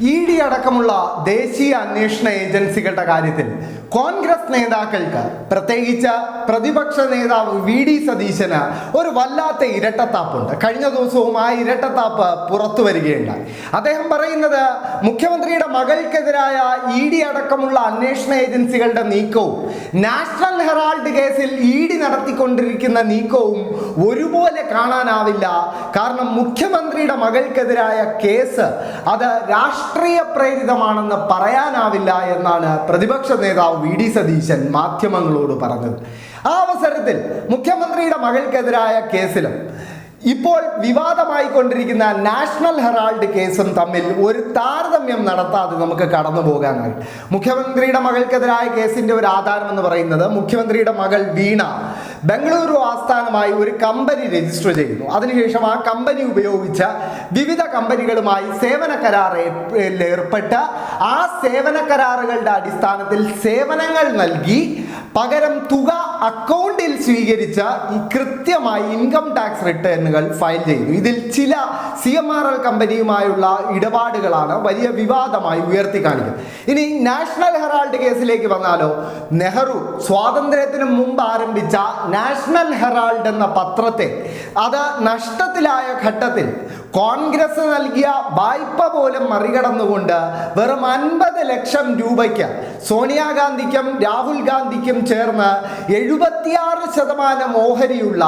E D അടക്കമുള്ള ദേശീയ അന്വേഷണ ഏജൻസികളുടെ കാര്യത്തിൽ കോൺഗ്രസ് നേതാക്കൾക്ക് പ്രത്യേകിച്ച് പ്രതിപക്ഷ നേതാവ് വി ഡി സതീശന് ഒരു വല്ലാത്ത ഇരട്ടത്താപ്പുണ്ട്. കഴിഞ്ഞ ദിവസവും ആ ഇരട്ടത്താപ്പ് പുറത്തു വരികയുണ്ടായി. അദ്ദേഹം പറയുന്നത് മുഖ്യമന്ത്രിയുടെ മകൾക്കെതിരായ ഇ ഡി അടക്കമുള്ള അന്വേഷണ ഏജൻസികളുടെ നീക്കവും നാഷണൽ ഹെറാൾഡ് കേസിൽ ഇ ഡി നടത്തിക്കൊണ്ടിരിക്കുന്ന നീക്കവും ഒരുപോലെ കാണാനാവില്ല. കാരണം മുഖ്യമന്ത്രിയുടെ മകൾക്കെതിരായ കേസ് അത് രാഷ്ട്രീയ പ്രേരിതമാണെന്ന് പറയാനാവില്ല എന്നാണ് പ്രതിപക്ഷ നേതാവ് വി ഡി സതീശൻ മാധ്യമങ്ങളോട് പറഞ്ഞത്. ആ അവസരത്തിൽ മുഖ്യമന്ത്രിയുടെ മകൾക്കെതിരായ കേസിലും ഇപ്പോൾ വിവാദമായി കൊണ്ടിരിക്കുന്ന നാഷണൽ ഹെറാൾഡ് കേസും തമ്മിൽ ഒരു താരതമ്യം നടത്താതെ നമുക്ക് കടന്നു പോകാനായി മുഖ്യമന്ത്രിയുടെ മകൾക്കെതിരായ കേസിന്റെ ഒരു ആധാരം എന്ന് പറയുന്നത് മുഖ്യമന്ത്രിയുടെ മകൾ വീണ ബംഗളൂരു ആസ്ഥാനമായി ഒരു കമ്പനി രജിസ്റ്റർ ചെയ്യുന്നു. അതിനുശേഷം ആ കമ്പനി ഉപയോഗിച്ച വിവിധ കമ്പനികളുമായി സേവന കരാറിൽ ഏർപ്പെട്ട ആ സേവന കരാറുകളുടെ അടിസ്ഥാനത്തിൽ സേവനങ്ങൾ നൽകി പകരം തുക അക്കൗണ്ടിൽ സ്വീകരിച്ച കൃത്യമായി ഇൻകം ടാക്സ് റിട്ടേണുകൾ ഫയൽ ചെയ്തു ഇതിൽ ചില സി എം ആർ എൽ കമ്പനിയുമായുള്ള ഇടപാടുകളാണ് വലിയ വിവാദമായി ഉയർത്തി കാണിക്കുന്നത്. ഇനി നാഷണൽ ഹെറാൾഡ് കേസിലേക്ക് വന്നാലോ? നെഹ്റു സ്വാതന്ത്ര്യത്തിന് മുമ്പ് ആരംഭിച്ച നാഷണൽ ഹെറാൾഡ് എന്ന പത്രത്തെ അത് നഷ്ടത്തിലായ ഘട്ടത്തിൽ കോൺഗ്രസ് നൽകിയ വായ്പ പോലും മറികടന്നുകൊണ്ട് വെറും അൻപത് ലക്ഷം രൂപയ്ക്ക് സോണിയാഗാന്ധിക്കും രാഹുൽ ഗാന്ധിക്കും ചേർന്ന് എഴുപത്തിയാറ് ശതമാനം ഓഹരിയുള്ള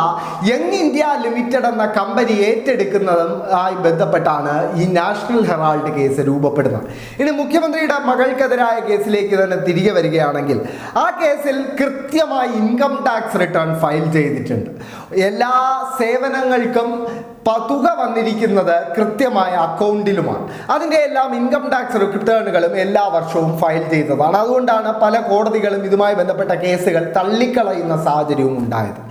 യങ് ഇന്ത്യ ലിമിറ്റഡ് എന്ന കമ്പനി ഏറ്റെടുക്കുന്നതും ആയി ബന്ധപ്പെട്ടാണ് ഈ നാഷണൽ ഹെറാൾഡ് കേസ് രൂപപ്പെടുന്നത്. ഇനി മുഖ്യമന്ത്രിയുടെ മകൾക്കെതിരായ കേസിലേക്ക് തന്നെ തിരികെ വരികയാണെങ്കിൽ ആ കേസിൽ കൃത്യമായി ഇൻകം ടാക്സ് റിട്ടേൺ ഫയൽ ചെയ്തിട്ടുണ്ട്. എല്ലാ സേവനങ്ങൾക്കും തുക വന്നിരിക്കുന്നത് കൃത്യമായ അക്കൗണ്ടിലുമാണ്. അതിന്റെ എല്ലാം ഇൻകം ടാക്സ് റിട്ടേണുകളും എല്ലാ വർഷവും ഫയൽ ചെയ്തതാണ്. അതുകൊണ്ടാണ് പല കോടതികളും ഇതുമായി ബന്ധപ്പെട്ട കേസുകൾ തള്ളിക്കളയുന്ന സാഹചര്യവും ഉണ്ടായത്.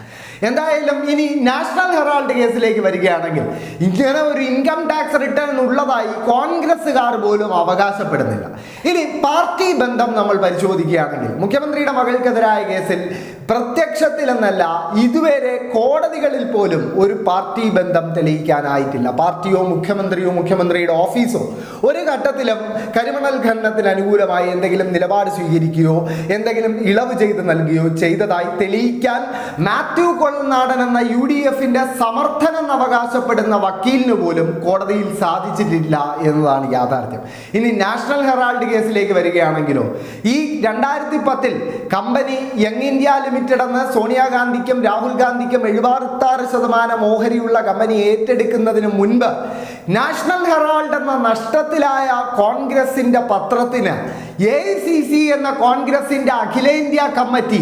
എന്തായാലും ഇനി നാഷണൽ ഹെറാൾഡ് കേസിലേക്ക് വരികയാണെങ്കിൽ ഇങ്ങനെ ഒരു ഇൻകം ടാക്സ് റിട്ടേൺ ഉള്ളതായി കോൺഗ്രസ്സുകാർ പോലും അവകാശപ്പെടുന്നില്ല. ഇനി പാർട്ടി ബന്ധം നമ്മൾ പരിശോധിക്കുകയാണെങ്കിൽ മുഖ്യമന്ത്രിയുടെ മകൾക്കെതിരായ കേസിൽ പ്രത്യക്ഷത്തിലെന്നല്ല ഇതുവരെ കോടതികളിൽ പോലും ഒരു പാർട്ടി ബന്ധം തെളിയിക്കാനായിട്ടില്ല. പാർട്ടിയോ മുഖ്യമന്ത്രിയോ മുഖ്യമന്ത്രിയുടെ ഓഫീസോ ഒരു ഘട്ടത്തിലും കരിമണൽ ഖനനത്തിന് അനുകൂലമായി എന്തെങ്കിലും നിലപാട് സ്വീകരിക്കുകയോ എന്തെങ്കിലും ഇളവ് ചെയ്ത് നൽകുകയോ ചെയ്തതായി തെളിയിക്കാൻ മാത്യു കൊളനാടൻ എന്ന യു ഡി എഫിന്റെ സമർത്ഥനം അവകാശപ്പെടുന്ന വക്കീലിന് പോലും കോടതിയിൽ സാധിച്ചിട്ടില്ല എന്നതാണ് യാഥാർത്ഥ്യം. ഇനി നാഷണൽ ഹെറാൾഡ് കേസിലേക്ക് വരികയാണെങ്കിലോ ഈ രണ്ടായിരത്തി പത്തിൽ കമ്പനി യങ് ഇന്ത്യ എന്ന സോണിയാഗാന്ധിക്കും രാഹുൽ ഗാന്ധിക്കും എഴുപത്താറ് ശതമാനം ഓഹരിയുള്ള കമ്പനി ഏറ്റെടുക്കുന്നതിന് മുൻപ് നാഷണൽ ഹെറാൾഡ് എന്ന നഷ്ടത്തിലായ കോൺഗ്രസിന്റെ പത്രത്തിന് എ എന്ന കോൺഗ്രസിന്റെ അഖിലേന്ത്യാ കമ്മിറ്റി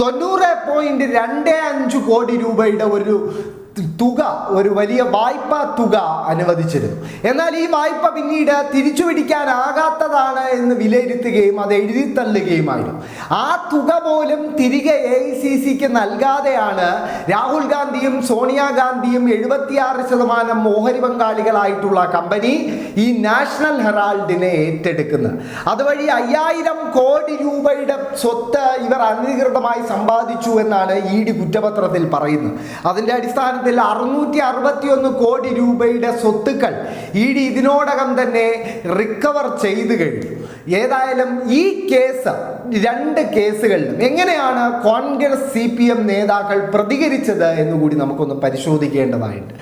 തൊണ്ണൂറ് പോയിന്റ് രണ്ട് അഞ്ച് കോടി രൂപയുടെ ഒരു തുക ഒരു വലിയ വായ്പാ തുക അനുവദിച്ചിരുന്നു. എന്നാൽ ഈ വായ്പ പിന്നീട് തിരിച്ചു പിടിക്കാനാകാത്തതാണ് എന്ന് വിലയിരുത്തുകയും അത് എഴുതി തള്ളുകയുമായിരുന്നു. ആ തുക പോലും തിരികെ എ സി സിക്ക് നൽകാതെയാണ് രാഹുൽ ഗാന്ധിയും സോണിയാഗാന്ധിയും എഴുപത്തിയാറ് ശതമാനം ഓഹരി പങ്കാളികളായിട്ടുള്ള കമ്പനി ഈ നാഷണൽ ഹെറാൾഡിനെ ഏറ്റെടുക്കുന്നത്. അതുവഴി അയ്യായിരം കോടി രൂപയുടെ സ്വത്ത് ഇവർ അനധികൃതമായി സമ്പാദിച്ചു എന്നാണ് ഇ ഡി കുറ്റപത്രത്തിൽ പറയുന്നത്. അതിന്റെ അടിസ്ഥാനത്തിൽ അറുന്നൂറ്റി അറുപത്തിയൊന്ന് കോടി രൂപയുടെ സ്വത്തുക്കൾ. ഇ ഡി ഇതിനോടകം തന്നെ റിക്കവർ ചെയ്തു കഴിഞ്ഞു. ഏതായാലും ഈ കേസ് രണ്ട് കേസുകളിലും എങ്ങനെയാണ് കോൺഗ്രസ് സി പി എം നേതാക്കൾ പ്രതികരിച്ചത് എന്നുകൂടി നമുക്കൊന്ന് പരിശോധിക്കേണ്ടതായിട്ട്.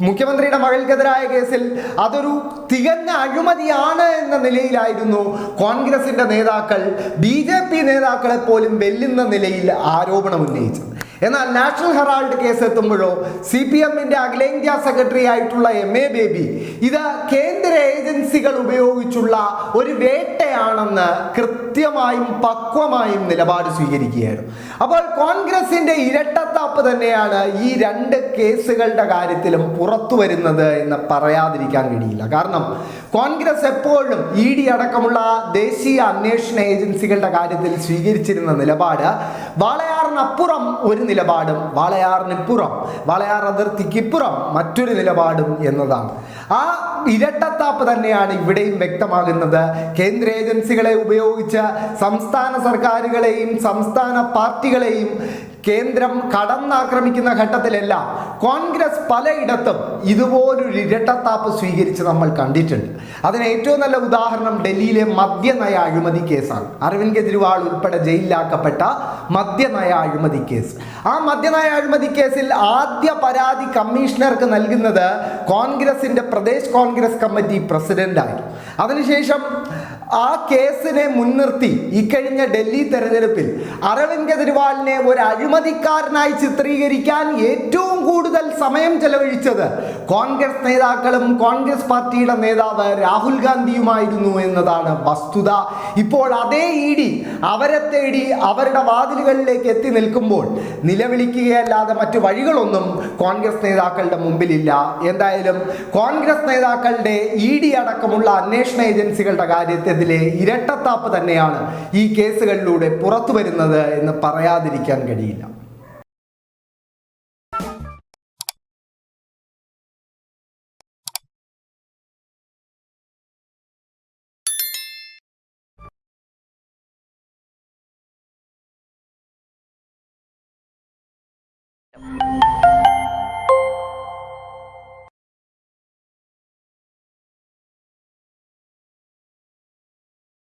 മുഖ്യമന്ത്രിയുടെ മകൾക്കെതിരായ കേസിൽ അതൊരു തികഞ്ഞ അഴിമതിയാണ് എന്ന നിലയിലായിരുന്നു കോൺഗ്രസിന്റെ നേതാക്കൾ. ബി ജെ പി നേതാക്കളെ പോലും വെല്ലുന്ന നിലയിൽ ആരോപണം ഉന്നയിച്ചത് എന്നാൽ നാഷണൽ ഹെറാൾഡ് കേസ് എത്തുമ്പോഴോ സി പി എമ്മിന്റെ അഖിലേന്ത്യാ സെക്രട്ടറി ആയിട്ടുള്ള എം എ ബേബി ഇത് കേന്ദ്ര ഏജൻസികൾ ഉപയോഗിച്ചുള്ള ഒരു വേട്ടയാണെന്ന് കൃത്യമായും പക്വമായും നിലപാട് സ്വീകരിക്കുകയായിരുന്നു അപ്പോൾ കോൺഗ്രസിന്റെ ഇരട്ടത്താപ്പ് തന്നെയാണ് ഈ രണ്ട് കേസുകളുടെ കാര്യത്തിലും പുറത്തു വരുന്നത് എന്ന് പറയാതിരിക്കാൻ കഴിയില്ല. കാരണം കോൺഗ്രസ് എപ്പോഴും ഇ ഡി അടക്കമുള്ള ദേശീയ അന്വേഷണ ഏജൻസികളുടെ കാര്യത്തിൽ സ്വീകരിച്ചിരുന്ന നിലപാട് വാളയാറിനപ്പുറം ഒരു നിലപാടും വാളയാറിനിപ്പുറം വാളയാർ അതിർത്തിക്കിപ്പുറം മറ്റൊരു നിലപാടും എന്നതാണ്. ആ ഇരട്ടത്താപ്പ് തന്നെയാണ് ഇവിടെയും വ്യക്തമാകുന്നത്. കേന്ദ്ര ഏജൻസികളെ ഉപയോഗിച്ച് സംസ്ഥാന സർക്കാരുകളെയും സംസ്ഥാന പാർട്ടികളെയും കേന്ദ്രം കടന്നാക്രമിക്കുന്ന ഘട്ടത്തിലെല്ലാം കോൺഗ്രസ് പലയിടത്തും ഇതുപോലൊരു ഇരട്ടത്താപ്പ് സ്വീകരിച്ച് നമ്മൾ കണ്ടിട്ടുണ്ട്. അതിന് ഏറ്റവും നല്ല ഉദാഹരണം ഡൽഹിയിലെ മദ്യനയ അഴിമതി കേസാണ്. അരവിന്ദ് കെജ്രിവാൾ ഉൾപ്പെടെ ജയിലിലാക്കപ്പെട്ട മദ്യനയ അഴിമതി കേസ്. ആ മദ്യനയ അഴിമതി കേസിൽ ആദ്യ പരാതി കമ്മീഷണർക്ക് നൽകുന്നത് കോൺഗ്രസിന്റെ പ്രദേശ് കോൺഗ്രസ് കമ്മിറ്റി പ്രസിഡന്റായിരുന്നു. അതിനുശേഷം ആ കേസിനെ മുൻനിർത്തി ഇക്കഴിഞ്ഞ ഡൽഹി തെരഞ്ഞെടുപ്പിൽ അരവിന്ദ് കെജ്രിവാളിനെ ഒരു അഴിമതിക്കാരനായി ചിത്രീകരിക്കാൻ ഏറ്റവും കൂടുതൽ സമയം ചെലവഴിച്ചത് കോൺഗ്രസ് നേതാക്കളും കോൺഗ്രസ് പാർട്ടിയുടെ നേതാവ് രാഹുൽ ഗാന്ധിയുമായിരുന്നു എന്നതാണ് വസ്തുത. ഇപ്പോൾ അതേ ഇ ഡി അവരെ തേടി അവരുടെ വാതിലുകളിലേക്ക് എത്തി നിൽക്കുമ്പോൾ നിലവിളിക്കുകയല്ലാതെ മറ്റു വഴികളൊന്നും കോൺഗ്രസ് നേതാക്കളുടെ മുമ്പിലില്ല. എന്തായാലും കോൺഗ്രസ് നേതാക്കളുടെ ഇ ഡി അടക്കമുള്ള അന്വേഷണ ഏജൻസികളുടെ എന്നതിലെ ഇരട്ടത്താപ്പ് തന്നെയാണ് ഈ കേസുകളിലൂടെ പുറത്തു വരുന്നത് എന്ന് പറയാതിരിക്കാൻ കഴിയില്ല. you